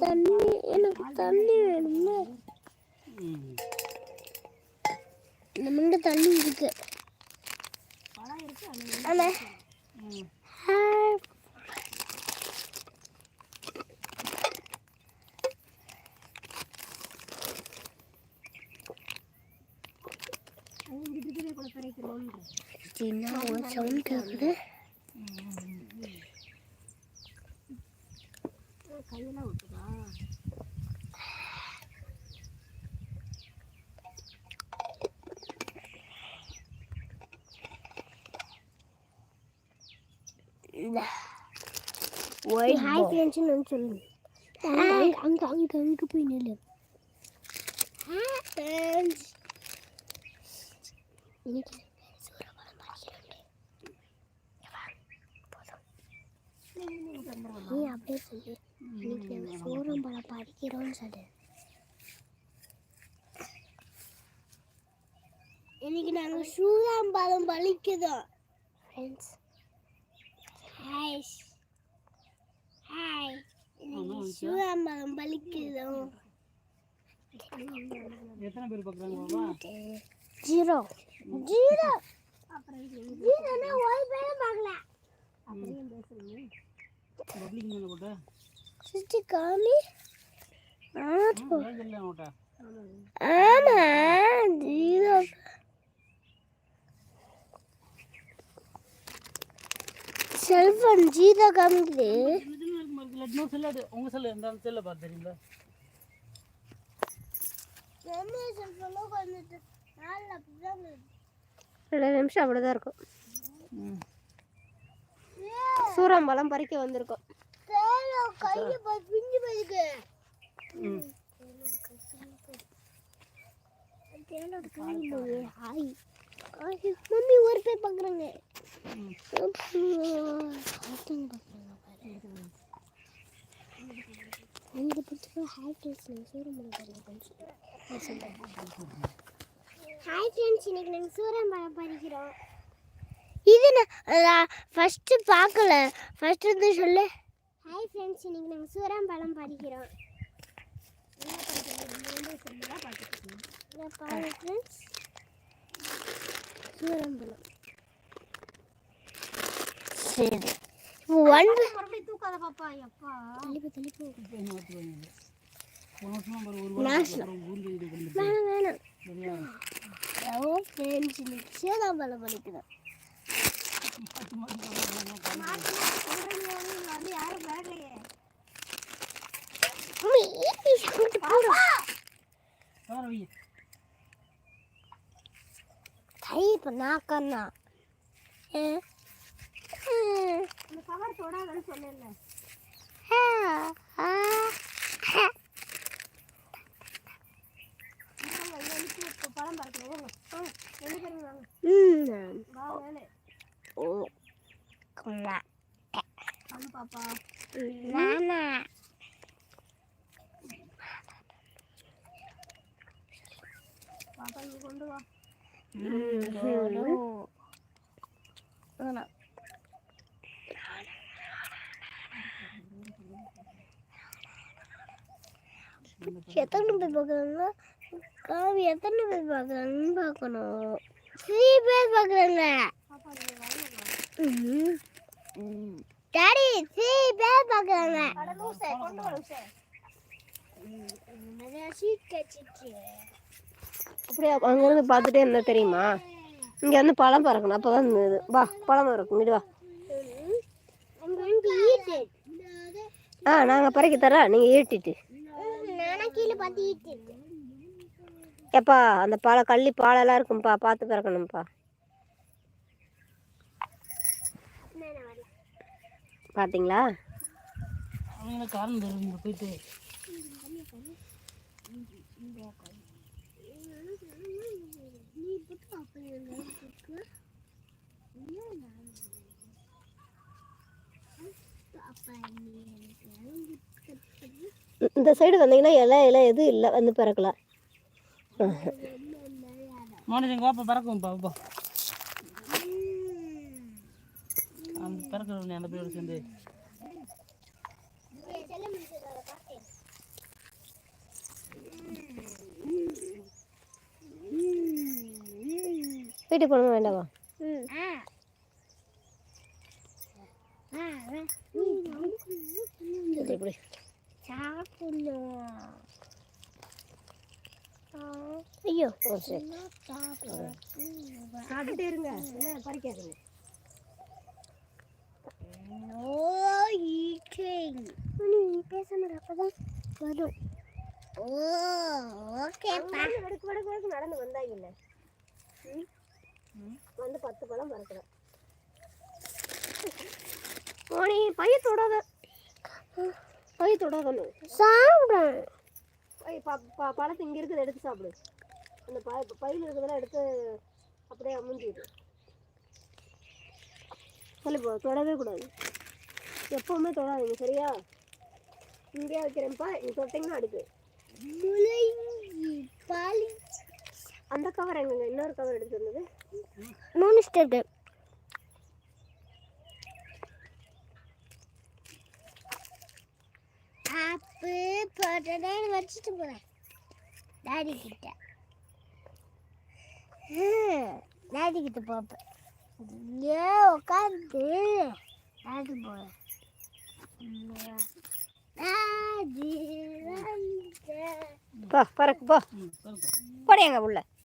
தண்ணி எனக்கு தண்ணி வேணும்ல ம் நம்மகிட்ட தண்ணி இருக்கு ஆமா ம் ஹாய். சின்ன ஒரு சவுண்ட் கேக்குது கையெல்லாம் விட்டுதா ஒயிட் ஹாய் ஃப்ரெண்ட்ஸ்னு வந்து சொல்லு அங்க அங்க அங்க அங்க போய் நில்லு ஹாய் ஃப்ரெண்ட்ஸ் இன்னைக்கு சூரபலம் பறிக்கிறோம் நீ அப்படியே சொல்லு இன்னைக்கு சூரம்பலம் பறிக்கிறோம்னு சொல்லு இன்னைக்கு நாங்கள் சூரம்பலம் பறிக்கிறோம் ஃப்ரெண்ட்ஸ் ஹாய் ஹாய் இன்னைக்கு சூரம்பலம் பறிக்கிறோம் எத்தனை பேர் பார்க்குறாங்க பாப்பா ஜீரோ ஜீரோ ஜீரோனா ஒரு பேரும் பார்க்கல பப்ளிக் மேலே போட்ட சிஸ்டி காமி? ஆமா. ஜீரோ. செல்போன் ஜீரோ காமிக்குது. இன்னொரு செல்லு அது உங்கள் செல்லு இந்த செல்லை பார்த்து தெரியுங்களா ரெண்டு நிமிஷம் அப்படிதான் இருக்கும். ம். சூரம்பலம் பறிக்க வந்திருக்கோம். மம்மி ஒரு பேர் பார்க்குறாங்க ம் எனக்கு பிடிச்ச ஹாய் ஃப்ரெண்ட்ஸ் நீங்கள் சூரம்பலம் ஹாய் ஃப்ரெண்ட்ஸ் இன்னைக்கு நாங்கள் சூரம்பலம் பறிக்கிறோம் இது நான் ஃபஸ்ட்டு பார்க்கல. ஃபஸ்ட்டு வந்து சொல்லு. ஹாய் ஃப்ரெண்ட்ஸ் இன்னைக்கு நாங்கள் சூரம்பலம் பறிக்கிறோம். பாருங்க ஃப்ரெண்ட்ஸ் சூரம்பலம் சரி. ஒன் மறுபடியும் தூக்காத பாப்பா எப்பா வேணாம் வேணாம். ஃப்ரெண்ட்ஸ் இன்னைக்கு சூரம்பலம் பறிக்கிறோம். வந்து நாக்கண்ணா கவர் தொடாதன்னு சொல்லல பழம் பறக்கணும் பேரும் வாங்க வா வேலை ஓ கண்ணா வாங்க பாப்பா நானா பாப்பா இங்க கொண்டு வா எத்தனை பேர் பார்க்குறாங்க காவி எத்தனை பேர் பார்க்குறாங்கன்னு பார்க்கணும் த்ரீ பேர் பார்க்குறாங்க பாப்பா நீங்க வாங்க டாடி த்ரீ பே பார்க்குறாங்க அட லூசே கொண்டு வா லூசே அப்படியே அங்கேருந்து பார்த்துட்டே இருந்தால் தெரியுமா? இங்கே வந்து பழம் பறக்கணும். அப்போ தான் இது. வா பழம் பறக்கும். இங்கிட்டு வா. ஆ நாங்கள் பறக்க தரோம் நீங்கள் ஈட்டிட்டு. எப்பா அந்த பழ கள்ளி பாலெல்லாம் இருக்கும்ப்பா பார்த்து பறக்கணும்ப்பா நானா வரல. பார்த்தீங்களா காரணம் தருவீங்க போயிட்டு. இந்த சைடு வந்தீங்கன்னா இலை இலை எதுவும் இல்லை வந்து பறக்கலாம் மோனி எங்கள் பாப்பா பறக்கும்ப்பா பாப்பா சொல்லுங்க அந்த பேர் சேர்ந்து வீட்டுக்கு போனது வேண்டாமா ஐயோ சாப்பிட்டே இருங்க பறிக்காதீங்க அப்பதான் வரும். ஓ ஓகேப்பா. வடக்கு வடக்கு வடக்கு நடந்து வந்தாங்கல்ல? வந்து பத்து பழம் பறக்கிறேன் மோனி பைய தொடாத. பைய தொடாதன்னு சாப்பிட. பை பழத்தை இங்கே இருக்கிறத எடுத்து சாப்பிடு. அந்த ப பையில் இருக்கிறதெல்லாம் எடுத்து அப்படியே அமுஞ்சிடு. சொல்லி போ தொடவே கூடாது. எப்பவுமே தொடாதீங்க சரியா? இங்கே வைக்கிறேன்ப்பா நீ தொட்டிங்கன்னா அடுக்கு அந்த கவர் எங்கங்க? இன்னொரு கவர் எடுத்து வந்தது. மூணு ஸ்டெப்பு ஆப்பு போட்டதே வச்சுட்டு போறேன் டாடி கிட்ட. டாடி கிட்ட போப்பேன் ஏன் உட்காந்து டாடி வந்து போ பறக்கு போ. போடையாங்க உள்ள.